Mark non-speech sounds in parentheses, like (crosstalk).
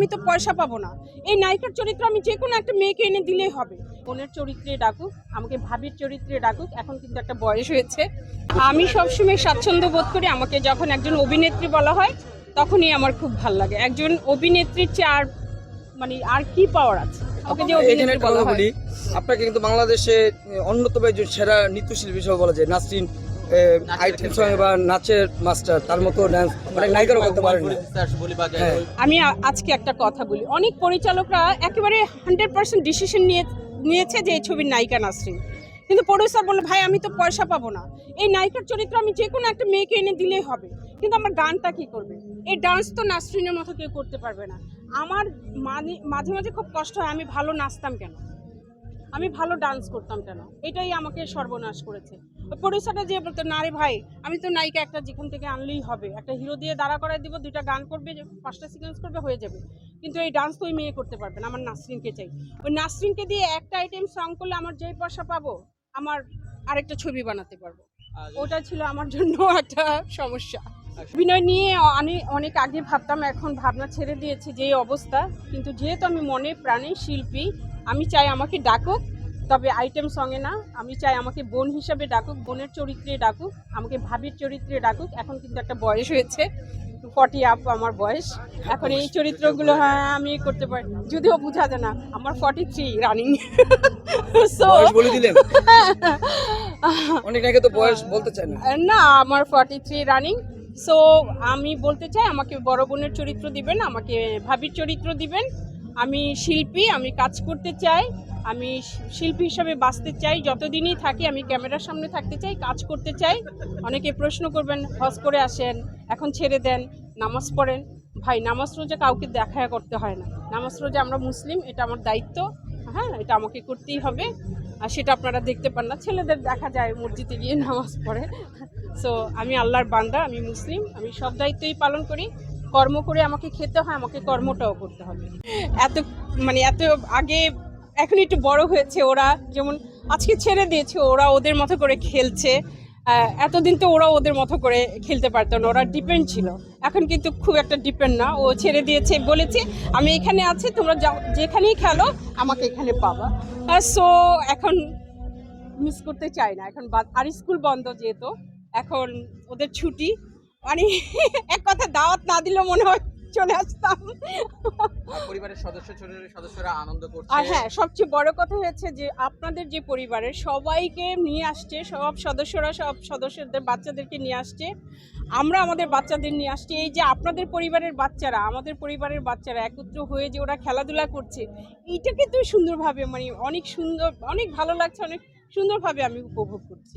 আমি তো পয়সা পাবো না। এই নায়িকার চরিত্র আমি যে কোনো একটা মেয়েকে এনে দিলেই হবে। বোনের চরিত্রে ডাকুক আমাকে ভাবির চরিত্রে ডাকুক এখন কিন্তু একটা বয়স হয়েছে। আমি সবসময় স্বাচ্ছন্দ্য বোধ করি আমাকে যখন একজন অভিনেত্রী বলা হয় তখনই আমার খুব ভালো লাগে। একজন অভিনেত্রীর চেয়ে আর মানে আর কি পাওয়ার আছে? ওকে যে অভিনেত্রী বলা কথা হয়। বলি। আপনাকে কিন্তু বাংলাদেশে অন্যতম একজন সেরা নৃত্যশিল্পী হিসেবে বলা যায় নাসরিন আইটেম সঙ্গে বা নাচের মাস্টার তার মতো ডান্স অনেক নায়িকারও করতে পারেন হ্যাঁ। আমি আজকে একটা কথা বলি। অনেক পরিচালকরা একেবারে হান্ড্রেড পার্সেন্ট ডিসিশন নিয়ে নিয়েছে যে এই ছবির নায়িকা নাসরিন কিন্তু প্রডিউসার বলল ভাই আমি তো পয়সা পাবো না। এই নায়িকার চরিত্র আমি যে কোনো একটা মেয়েকে এনে দিলেই হবে। কিন্তু আমার গানটা কি করবে? এই ডান্স তো নাসরিনের মতো কেউ করতে পারবে না। আমার মানে- মাঝে মাঝে খুব কষ্ট হয় আমি ভালো নাচতাম কেন? আমি ভালো ডান্স করতাম কেন? এটাই আমাকে সর্বনাশ করেছে। প্রডিউসারটা যে বলতো না রে ভাই আমি তো নায়িকা একটা যেখান থেকে আনলেই হবে। একটা হিরো দিয়ে দাঁড়া করায় দিব দুইটা গান করবে পাঁচটা সিকোয়েন্স করবে হয়ে যাবে। কিন্তু এই ডান্স তো ওই মেয়ে করতে পারবে না আমার নাসরিনকে চাই। ওই নাসরিনকে দিয়ে একটা আইটেম সং করলে আমার যেই পয়সা পাবো আমার আরেকটা ছবি বানাতে পারব। ওটা ছিল আমার জন্য একটা সমস্যা। অভিনয় নিয়ে আমি অনেক আগে ভাবতাম এখন ভাবনা ছেড়ে দিয়েছি যে অবস্থা। কিন্তু যেহেতু আমি মনে প্রাণে শিল্পী আমি চাই আমাকে ডাকুক তবে আইটেম সঙ্গে না। আমি চাই আমাকে বোন হিসাবে ডাকুক বোনের চরিত্রে ডাকুক আমাকে ভাবির চরিত্রে ডাকুক। এখন কিন্তু একটা বয়স হয়েছে ফর্টি আপ আমার বয়স। এখন এই চরিত্রগুলো হ্যাঁ আমি করতে পারি। যদিও বোঝা যায় না আমার ফর্টি থ্রি রানিং সো বলে দিলেন? (laughs) অনেক তো বয়স বলতে চায় না। না আমার ফর্টি থ্রি রানিং সো আমি বলতে চাই আমাকে বড় বোনের চরিত্র দিবেন আমাকে ভাবির চরিত্র দিবেন। আমি শিল্পী, আমি কাজ করতে চাই, আমি শিল্পী হিসাবে বাঁচতে চাই, যতদিনই থাকি আমি ক্যামেরার সামনে থাকতে চাই, কাজ করতে চাই। অনেকে প্রশ্ন করবেন হজ করে আসেন, এখন ছেড়ে দেন, নামাজ পড়েন। ভাই, নামাজ রোজা কাউকে দেখা করতে হয় না। নামাজ রোজা আমরা মুসলিম, এটা আমার দায়িত্ব। হ্যাঁ এটা আমাকে করতেই হবে। আর সেটা আপনারা দেখতে পান না। ছেলেদের দেখা যায়, মসজিদে গিয়ে নামাজ পড়ে। সো আমি আল্লাহর বান্দা, আমি মুসলিম, আমি সব দায়িত্বই পালন করি। কর্ম করে আমাকে খেতে হয়, আমাকে কর্মটাও করতে হবে। এত মানে এত আগে এখন একটু বড় হয়েছে ওরা, যেমন আজকে ছেড়ে দিয়েছে, ওরা ওদের মতো করে খেলছে। এতদিন তো ওরা ওদের মতো করে খেলতে পারতো না, ওরা ডিপেন্ড ছিল। এখন কিন্তু খুব একটা ডিপেন্ড না, ও ছেড়ে দিয়েছে, বলেছে, আমি এখানে আছি, তোমরা যেখানেই খেলো, আমাকে এখানে পাবা। সো এখন মিস করতে চাই না। এখন আর স্কুল বন্ধ যেহেতু, এখন ওদের ছুটি মানে এক কথা দাওয়াত না দিলেও মনে হয় চলে আসতাম। পরিবারের সদস্য ছোট সদস্যরা আনন্দ করছে। আর হ্যাঁ সবচেয়ে বড় কথা হয়েছে যে আপনাদের যে পরিবারের সবাইকে নিয়ে আসছে সব সদস্যরা সব সদস্যদের বাচ্চাদেরকে নিয়ে আসছে আমরা আমাদের বাচ্চাদের নিয়ে আসছি। এই যে আপনাদের পরিবারের বাচ্চারা আমাদের পরিবারের বাচ্চারা একত্র হয়ে যে ওরা খেলাধুলা করছে এইটা কিন্তু সুন্দরভাবে মানে অনেক সুন্দর অনেক ভালো লাগছে অনেক সুন্দরভাবে আমি উপভোগ করছি।